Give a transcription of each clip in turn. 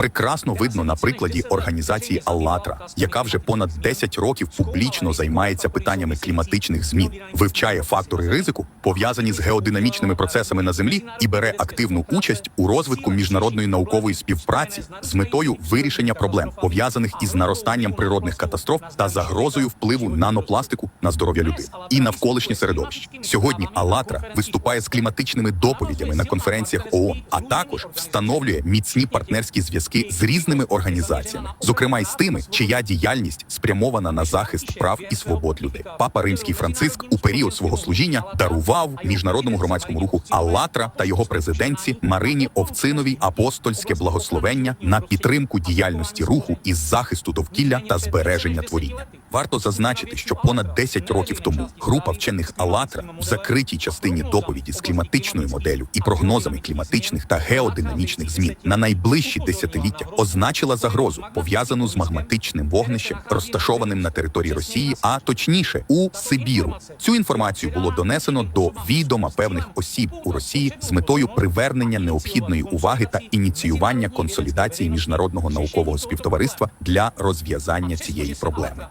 прекрасно видно на прикладі організації Аллатра, яка вже понад 10 років публічно займається питаннями кліматичних змін, вивчає фактори ризику, пов'язані з геодинамічними процесами на землі, і бере активну участь у розвитку міжнародної наукової співпраці з метою вирішення проблем, пов'язаних із наростанням природних катастроф та загрозою впливу нанопластику на здоров'я людини і навколишнє середовище. Сьогодні Аллатра виступає з кліматичними доповідями на конференціях ООН, а також встановлює міцні партнерські зв'язки з різними організаціями, зокрема й з тими, чия діяльність спрямована на захист прав і свобод людей. Папа Римський Франциск у період свого служіння дарував міжнародному громадському руху Аллатра та його президентці Марині Овциновій апостольське благословення на підтримку діяльності руху із захисту довкілля та збереження творіння. Варто зазначити, що понад 10 років тому група вчених Аллатра в закритій частині доповіді з кліматичною моделлю і прогнозами кліматичних та геодинамічних змін на найближчі десятиліття означила загрозу, пов'язану з магматичним вогнищем, розташованим на території Росії, а точніше у Сибіру. Цю інформацію було донесено до відома певних осіб у Росії з метою привернення необхідної уваги та ініціювання консолідації міжнародного наукового співтовариства для розв'язання цієї проблеми.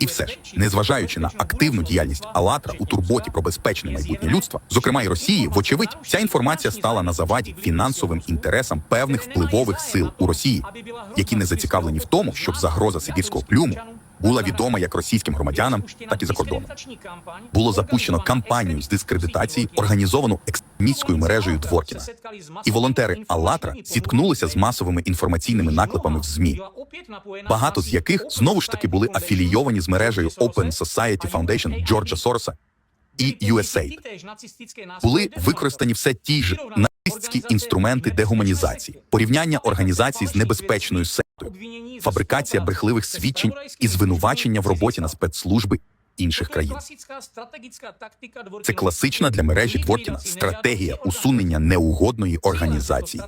І все ж, незважаючи на активну діяльність Алатра у турботі про безпечне майбутнє людства, зокрема й Росії, вочевидь, ця інформація стала на заваді фінансовим інтересам певних впливових сил у Росії, які не зацікавлені в тому, щоб загроза сибірського плюму була відома як російським громадянам, так і за кордоном. Було запущено кампанію з дискредитації, організовану екстремістською мережею Дворкіна. І волонтери Аллатра зіткнулися з масовими інформаційними наклепами в ЗМІ, багато з яких знову ж таки були афілійовані з мережею Open Society Foundation Джорджа Сороса і USAID. Були використані все ті ж нацистські інструменти дегуманізації, порівняння організацій з небезпечною фабрикація брехливих свідчень і звинувачення в роботі на спецслужби інших країн. Це класична для мережі Дворкіна стратегія усунення неугодної організації.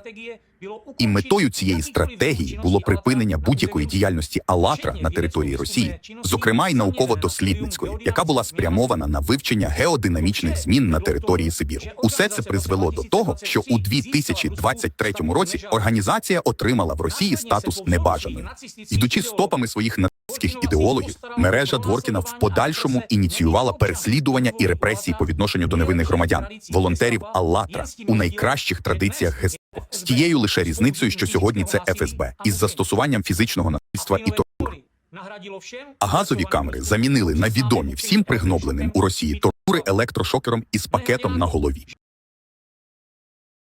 І метою цієї стратегії було припинення будь-якої діяльності Алатра на території Росії, зокрема й науково-дослідницької, яка була спрямована на вивчення геодинамічних змін на території Сибіру. Усе це призвело до того, що у 2023 році організація отримала в Росії статус небажаної, йдучи стопами своїх нацистських ідеологів, мережа Дворкіна в подальшому ініціювала переслідування і репресії по відношенню до невинних громадян, волонтерів Аллатра у найкращих традиціях гестапо. з тією лише різницею, що сьогодні це ФСБ із застосуванням фізичного насильства і тортур. А газові камери замінили на відомі всім пригнобленим у Росії тортури електрошокером із пакетом на голові.